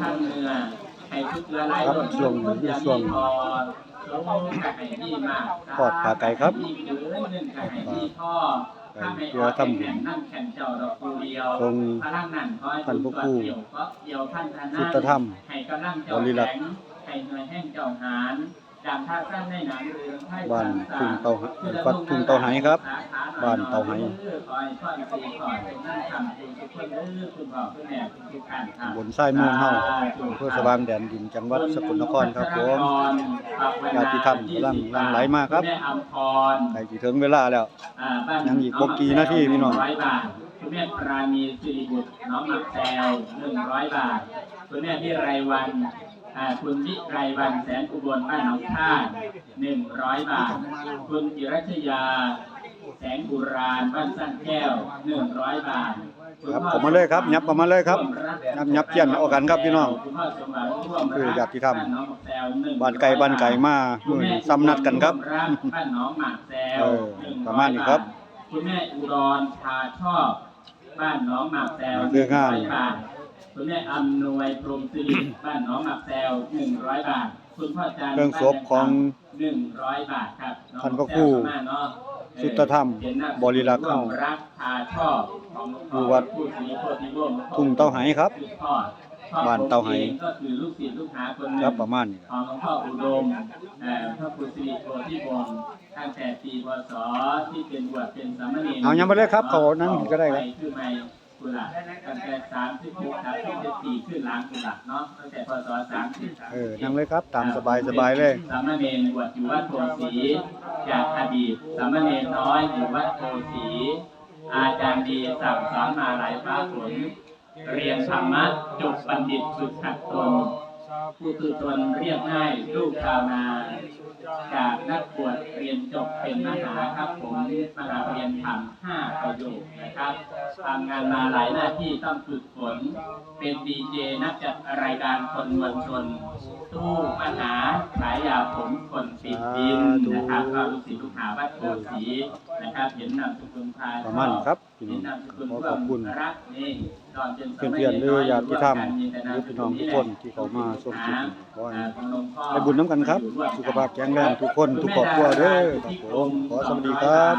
ครับช่วงนี้ช่วงทอดขาไก่ครับไก่เพื่อทำบุญทรงท่านพระครูพุทธธรรมบริรักษ์ ให้หน่วยแห่งเจ้าหารจำท่าสั้นในหนังเรื่องไทยบ้านทุ่งเตาหะวัดทุ่งเตาไหครับ บ้านเตาไหบนทรายเมืองเฮาอำเภอสว่างแดนดินจังหวัดสกลนครครับผมญาติธรรมกำลังหลั่งไหลมาครับแม่อัมพรใกล้สิถึงเวลาแล้วอ่าบ้านยังอีกบ่กี่นาทีพี่น้องร้อยบาทคุณแม่ปราณีสิริบุตรน้องหมักแซวหนึ่งร้อยบาท คุณแม่วิไรวันอ่า คุณวิไรวันแสนอุบลบ้านหนองท่าหนึ่งร้อยบาท คุณจิรัชยา แสงบุราณบ้านสร้างแก้วหนึ่งร้อยบาทณครับพ่อผมมาเลยครับยับเข้ามาเลยครับร่วมยับยับเพี้ยนเอากันครับพี่น้องคุณพ่อสมหวังร่วมคือญาติธรรมบ้านน้องหมักแซวหนึ่งบ้านไก่บ้านไก่มามื้อนี้ซ้ำนัดกันครับบ้านหน้องหมากแซวเออประมาณนี้ครับคุณแม่อุดรพาชอบ บ้านหน้องหมากแซวนี่คืองาน100บาท คุณแม่อำนวยพรหมสิริบ้านหน้องหมากแซวหนึ่งร้อยบาท คุณพ่อจันทร์เครื่องศพของหนึ่งร้อยบาทครับท่านพระครูน้องแซวเข้ามาเนาะเออสุตธรรมเห็นหน้าบริรักษ์ร่วมรักพาชอบของหลวงพ่อยู่วัดผู้ศรีโพธิวงศ์ทุ่งเตาไหครับสืบทอดพ่อบ้านเตาไหผมองก็คือลูกศิษย์ลูกหาคนหนึ่งครับประมาณนี้ของหลวงพ่ออุดมเอ่อพระครูสิริโพธิวงศ์ตั้งแต่ปีพศที่เป็นบวชเป็นสามเณรเอายังไม่ได้ครับเขานั่งก็ได้ครับป คือไม่กุหลาบตั้งแต่สามสิบหกสามสิบเจ็ดปีขึ้นหลังกุหลาบเนาะตั้งแต่พศสามสิบเออนั่งเลยครับ ตามสบายสบายเลย สามเณรบวชอยู่วัดโพสีจากอดีตสามเณรน้อยอยู่วัดโพสีอาจารย์ดีสั่งสอนมาหลายภาคผลเรียนธรรมะจบบัณฑิตสุดขัดตนผู้คือตนเรียกง่ายลูกชาวนาจากนักบวช เรียนจบเป็นมหาครับผมมหาเรียนทำห้าประโยคนะครับทำงานมาหลายหน้าที่ต้องฝึกฝน เป็นดีเจนักจัดรายการคนมวลชนตู้มหาขายยาผมคนติดดินนะครับก็ลูกศิษย์ลูกหาวัดโพสีนะครับ เห็นนามสกุลพายป พี่น้องขอขอบคุณเพื่อนๆหรือญาติธรรมหรือพี่น้องทุกคนที่เขามาชมคลิปนี้ขอให้ได้บุญน้ำกันครับ สุขภาพแข็งแรงทุกคนทุกครอบครัวเด้อครับผมขอสวัสดีครับ